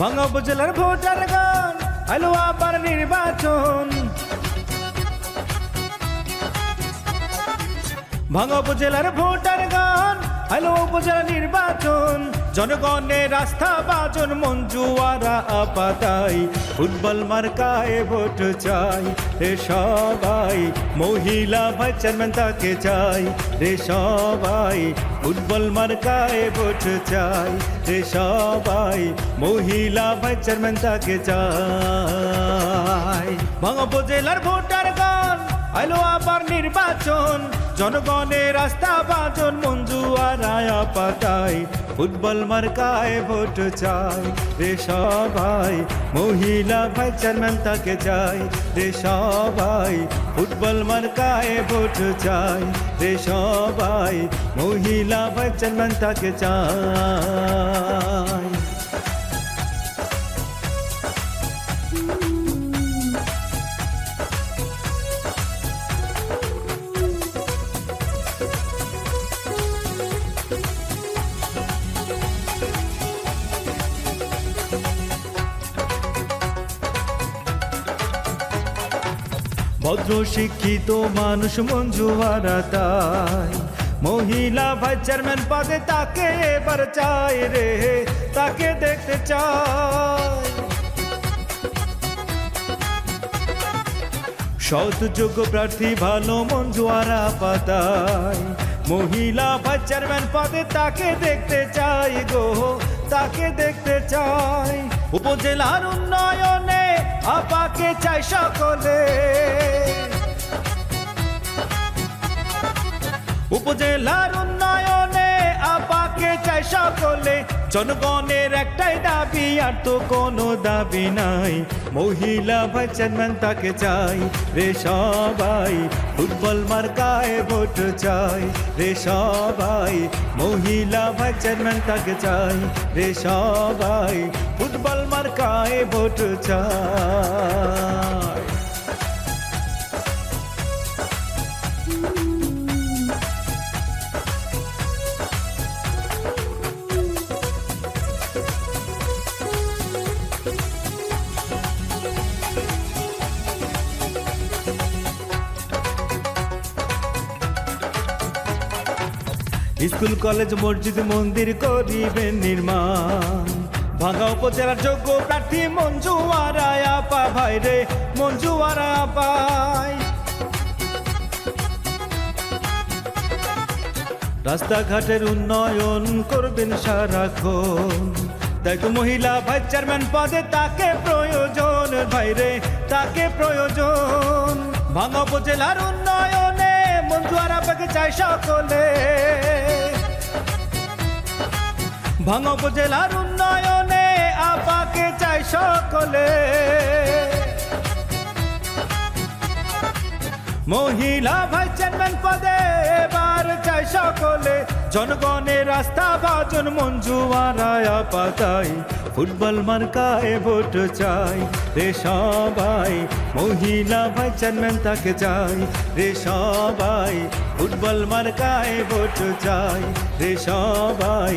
ভাঙা উপজেলার ভোটার গান আলো আবার নির্বাচন। ভাঙা উপজেলার ভোটার গান আলো উপজেলা নির্বাচন। জনগণের রাস্তা বাজন মঞ্জুয়ারা আপাতাই, ফুটবল মার্কায় ভোট চাই রে সবাই। মহিলা ভাই চেয়ারম্যান তাকে চাই রে সবাই। ফুটবল মার্কায় ভোট চাই রে সবাই। মহিলা ভাই চেয়ারম্যান তাকে চাই। ভাঙা উপজেলার ভোটার গান আলো আবার নির্বাচন। জনগণের রাস্তা বাজন মঞ্জু আর আয়া পাতায় ফুটবল মার্কায় ভোট চাই। রে সবাই মহিলা ভাই চেয়ারম্যান তাকে চাই। রে সবাই ফুটবল মার্কায় ভোট চাই। রে সবাই মহিলা ভাই চেয়ারম্যান তাকে চাই। ভদ্র শিক্ষিত মানুষ মঞ্জুয়ারা তাই। মহিলা ভাই চেয়ারম্যান পদে তাকে এবার চাই রে, তাকে দেখতে চাই। সৎ যোগ্য প্রার্থী ভালো মঞ্জুয়ারা পাতায় মহিলা ভাই চেয়ারম্যান পদে তাকে দেখতে চাই গো, তাকে দেখতে চাই। উপজেলার উন্নয়নে আপাকে চাই সকলে। উপজেলার উন্নয়নে জনগণের একটাই দাবি, আর তো কোনো দাবি নাই। মহিলা ভাই তাকে চাই, রে সবাই ফুটবল মার্কায় ভোট চাই। রে সবাই মহিলা ভাই তাকে চাই, রে সবাই ফুটবল মার্কায় ভোট চাই। স্কুল, কলেজ, মসজিদ, মন্দির করিবেন নির্মাণ। ভাঙা উপজেলার যোগ্য প্রার্থী মঞ্জু আরায়া পা ভাই রে, মঞ্জু পাই রাস্তাঘাটের উন্নয়ন করবেন সারাক্ষণ। তাই তো মহিলা ভাই চেয়ারম্যান পদে তাকে প্রয়োজন, ভাই রে, তাকে প্রয়োজন। ভাঙা উপজেলার উন্নয়নে মঞ্জুয়ারা পাকে চাই সকলে। ভাঙা উপজেলার উন্নয়নে আপাকে চাই সকলে। মহিলা ভাই চেয়ারম্যান পদে এবার চাই সকলে। জনগণের রাস্তা বাজন মঞ্জুয়ারায়া পাতাই ফুটবল মার্কায় ভোট চাই রে সবাই মহিলা ভাই চেয়ারম্যান তাকে চাই রে সবাই ফুটবল মার্কায় ভোট চাই রে সবাই